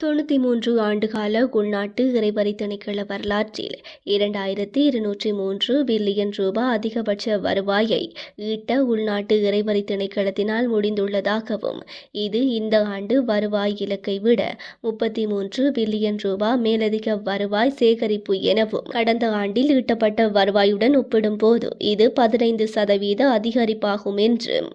தொண்ணூற்றி மூன்று ஆண்டுகால உள்நாட்டு இறைவரி திணைக்கள வரலாற்றில் இரண்டாயிரத்தி இருநூற்றி மூன்று பில்லியன் ரூபாய் அதிகபட்ச வருவாயை ஈட்ட உள்நாட்டு இறைவரி திணைக்களத்தினால் முடிந்துள்ளதாகவும் இது இந்த ஆண்டு வருவாய் இலக்கை விட முப்பத்தி மூன்று பில்லியன் ரூபாய் மேலதிக வருவாய் சேகரிப்பு எனவும் கடந்த ஆண்டில் ஈட்டப்பட்ட வருவாயுடன் ஒப்பிடும்போது இது பதினைந்து சதவீத அதிகரிப்பாகும் என்றும்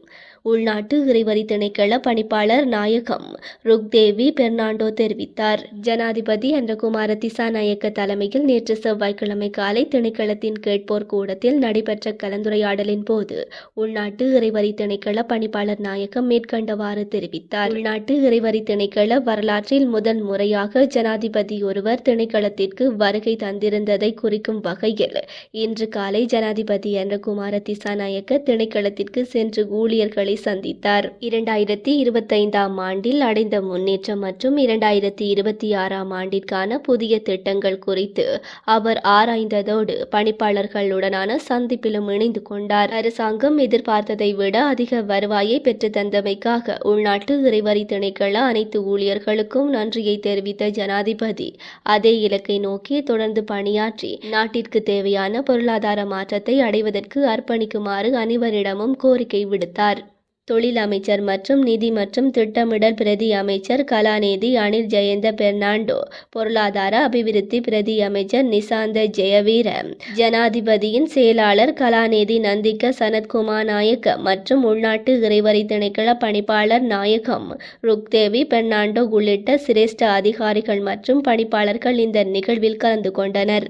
உள்நாட்டு இறைவரி திணைக்கள பணிப்பாளர் நாயகம் ருக்தேவி பெர்னாண்டோ தெரிவித்தார். ஜனாதிபதி அன்றகுமார திசாநாயக்க தலைமையில் நேற்று செவ்வாய்க்கிழமை காலை திணைக்களத்தின் கேட்போர் கூடத்தில் நடைபெற்ற கலந்துரையாடலின் போது உள்நாட்டு இறைவரி திணைக்கள பணிப்பாளர் நாயகம் மேற்கண்டவாறு தெரிவித்தார். உள்நாட்டு இறைவரி திணைக்கள வரலாற்றில் முதல் முறையாக ஜனாதிபதி ஒருவர் திணைக்களத்திற்கு வருகை தந்திருந்ததை குறிக்கும் வகையில் இன்று காலை ஜனாதிபதி அன்றகுமார திசாநாயக்க திணைக்களத்திற்கு சென்று ஊழியர்களை சந்தித்தார். இரண்டாயிரத்தி இருபத்தைந்தாம் ஆண்டில் அடைந்த முன்னேற்றம் மற்றும் இரண்டாயிரத்தி இருபத்தி ஆறாம் ஆண்டிற்கான புதிய திட்டங்கள் குறித்து அவர் ஆராய்ந்ததோடு பணிப்பாளர்களுடனான சந்திப்பிலும் இணைந்து கொண்டார். அரசாங்கம் எதிர்பார்த்ததை விட அதிக வருவாயை பெற்று தந்தமைக்காக உள்நாட்டு இறைவரி திணைக்கள அனைத்து ஊழியர்களுக்கும் நன்றியை தெரிவித்த ஜனாதிபதி அதே இலக்கை நோக்கி தொடர்ந்து பணியாற்றி நாட்டிற்கு தேவையான பொருளாதார மாற்றத்தை அடைவதற்கு அர்ப்பணிக்குமாறு அனைவரிடமும் கோரிக்கை விடுத்தார். தொழில் அமைச்சர் மற்றும் நிதி மற்றும் திட்டமிடல் பிரதி அமைச்சர் கலாநிதி அனில் ஜெயந்த பெர்னாண்டோ பொருளாதார அபிவிருத்தி பிரதி அமைச்சர் நிசாந்த ஜெயவீர ஜனாதிபதியின் செயலாளர் கலாநிதி நந்திக்க சனத்குமார் நாயக்க மற்றும் உள்நாட்டு இறைவரி திணைக்கள பணிப்பாளர் நாயகம் ருக்தேவி பெர்னாண்டோ உள்ளிட்ட சிரேஷ்ட அதிகாரிகள் மற்றும் பணிப்பாளர்கள் இந்த நிகழ்வில் கலந்து கொண்டனர்.